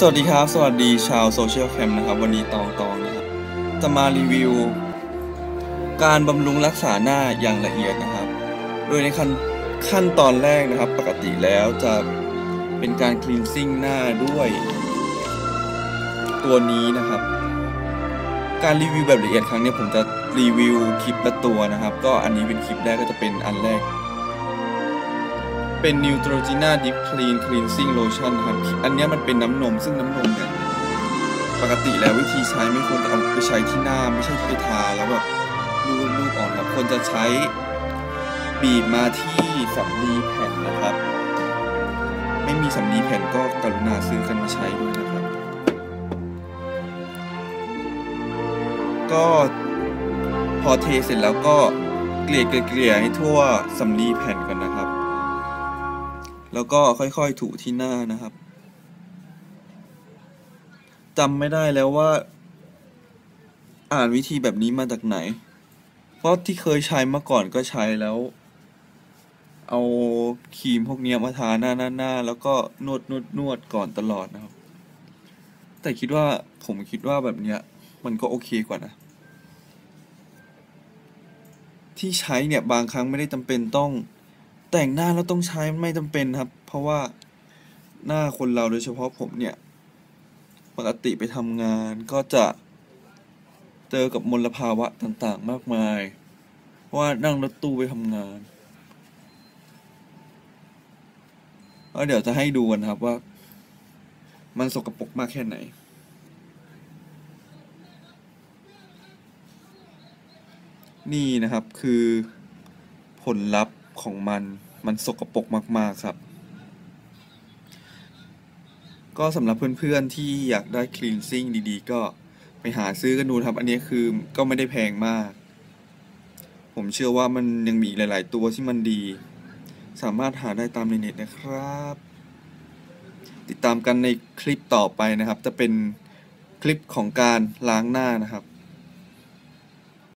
สวัสดีครับ สวัสดีชาวโซเชียลแคมนะครับ วันนี้ตองตองนะครับจะมารีวิว การบำรุงรักษาหน้าอย่างละเอียดนะครับ โดยในขั้นขั้นตอนแรกนะครับ ปกติแล้วจะเป็นการคลีนซิ่งหน้าด้วย ตัวนี้นะครับ การรีวิวแบบละเอียดครั้งนี้ผมจะรีวิวคลิปละตัวนะครับ ก็อันนี้เป็นคลิปแรกก็จะเป็นอันแรก เป็น Neutrogena Deep Clean Cleansing Lotion ครับ อันนี้มันเป็นน้ำนมซึ่งน้ำนมเนี่ยปกติแล้ววิธีใช้ไม่ควรจะเอาไปใช้ที่หน้า ไม่ใช่ไปทาแล้วแบบรูปรูปออกครับควรจะใช้บีบมาที่สำลีแผ่นนะครับ ไม่มีสำลีแผ่นก็กรุณาซื้อกันมาใช้ด้วยนะครับ ก็พอเทเสร็จแล้วก็เกลี่ยเกลี่ยให้ทั่วสำลีแผ่นก่อนนะ แล้วก็ค่อยๆถูที่หน้านะครับจำไม่ได้แล้วว่า อ่านวิธีแบบนี้มาจากไหน เพราะที่เคยใช้มาก่อนก็ใช้แล้ว เอาครีมพวกนี้มาทาหน้าหน้าหน้าแล้วก็นวดนวดนวดก่อนตลอดนะครับ แต่คิดว่าผมคิดว่าแบบเนี้ย มันก็โอเคกว่านะ ที่ใช้เนี่ยบางครั้งไม่ได้จำเป็นต้อง แต่งหน้าแล้วต้องใช้ไม่จำเป็นครับ เพราะว่าหน้าคนเราโดยเฉพาะผมเนี่ย ปกติไปทำงานก็จะเจอกับมลภาวะต่างๆ มากมาย ว่านั่งรถตู้ไปทำงานแล้วเดี๋ยวจะให้ดูกันครับว่า มันสกปรกมากแค่ไหนนี่นะครับคือผลลัพธ์ ของมันมันสกปรกมาก ๆ ครับ ก็สำหรับเพื่อนๆที่อยากได้คลีนซิ่งดีๆ ก็ไปหาซื้อกันดูครับ อันนี้คือก็ไม่ได้แพงมาก ผมเชื่อว่ามันยังมีหลาย ๆ ตัวที่มันดี สามารถหาได้ตามในเน็ตนะครับ ติดตามกันในคลิปต่อไปนะครับ จะเป็นคลิปของการล้างหน้านะครับ